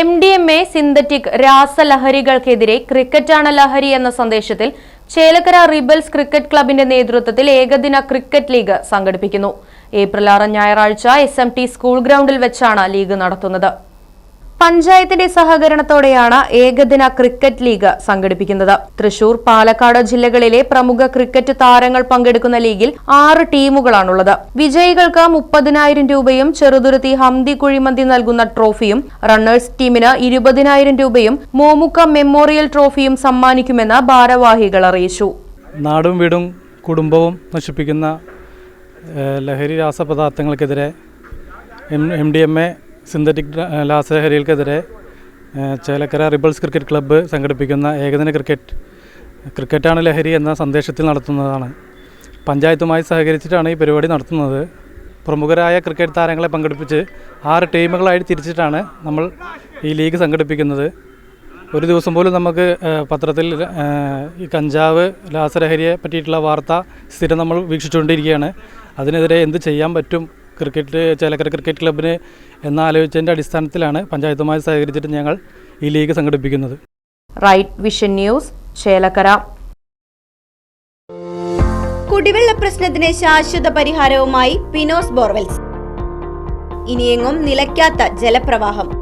M D M A synthetic രാസലഹരികൾക്കെതിരെ ക്രിക്കറ്റാണ് ലഹരി എന്ന സന്ദേശത്തിൽ ചേലക്കര റിബൽസ് ക്രിക്കറ്റ് ക്ലബിന്റെ നേതൃത്വത്തിൽ ഏകദിന ക്രിക്കറ്റ് ലീഗ് സംഘടിപ്പിക്കുന്നു. ഏപ്രിൽ ആറ് ഞായറാഴ്ച എസ് സ്കൂൾ ഗ്രൗണ്ടിൽ വെച്ചാണ് ലീഗ് നടത്തുന്നത്. പഞ്ചായത്തിന്റെ സഹകരണത്തോടെയാണ് ഏകദിന ക്രിക്കറ്റ് ലീഗ് സംഘടിപ്പിക്കുന്നത്. തൃശൂർ പാലക്കാട് ജില്ലകളിലെ പ്രമുഖ ക്രിക്കറ്റ് താരങ്ങൾ പങ്കെടുക്കുന്ന ലീഗിൽ ആറ് ടീമുകളാണുള്ളത്. വിജയികൾക്ക് മുപ്പതിനായിരം രൂപയും ചെറുതുരുത്തി ഹംദി കുഴിമന്തി നൽകുന്ന ട്രോഫിയും റണ്ണേഴ്സ് ടീമിന് ഇരുപതിനായിരം രൂപയും മോമുക്ക മെമ്മോറിയൽ ട്രോഫിയും സമ്മാനിക്കുമെന്ന് ഭാരവാഹികൾ അറിയിച്ചു. നാടും വീടും കുടുംബവും നശിപ്പിക്കുന്ന ലഹരി രാസപദാർത്ഥങ്ങൾക്കെതിരെ M D M A synthetic രാസലഹരികൾക്കെതിരെ Chelakkara rebels cricket club സംഘടിപ്പിക്കുന്ന ഏകദിന ക്രിക്കറ്റ് ക്രിക്കറ്റാണ് ലഹരി എന്ന സന്ദേശത്തിൽ നടത്തുന്നതാണ്. പഞ്ചായത്തുമായി സഹകരിച്ചിട്ടാണ് ഈ പരിപാടി നടത്തുന്നത്. പ്രമുഖരായ ക്രിക്കറ്റ് താരങ്ങളെ പങ്കെടുപ്പിച്ച് ആറ് ടീമുകളായി തിരിച്ചിട്ടാണ് നമ്മൾ ഈ ലീഗ് സംഘടിപ്പിക്കുന്നത്. ഒരു ദിവസം പോലും നമുക്ക് പത്രത്തിൽ ഈ കഞ്ചാവ് രാസലഹരിയെ പറ്റിയിട്ടുള്ള വാർത്ത സ്ഥിരം നമ്മൾ വീക്ഷിച്ചുകൊണ്ടിരിക്കുകയാണ്. അതിനെതിരെ എന്ത് ചെയ്യാൻ പറ്റും? ക്രിക്കറ്റ് ചേലക്കര ക്രിക്കറ്റ് ക്ലബിന് എന്നാലോചിച്ചതിന്റെ അടിസ്ഥാനത്തിലാണ് പഞ്ചായത്തുമായി സഹകരിച്ചിട്ട് ഞങ്ങൾ ഈ ലീഗ് സംഘടിപ്പിക്കുന്നത്. Right vision news Chelakkara. കുടിവെള്ള പ്രശ്നത്തിന് ശാശ്വത പരിഹാരവുമായി പിനോസ് ബോർവെൽസ്. ഇനിയെങ്ങും നിലയ്ക്കാത്ത ജലപ്രവാഹം.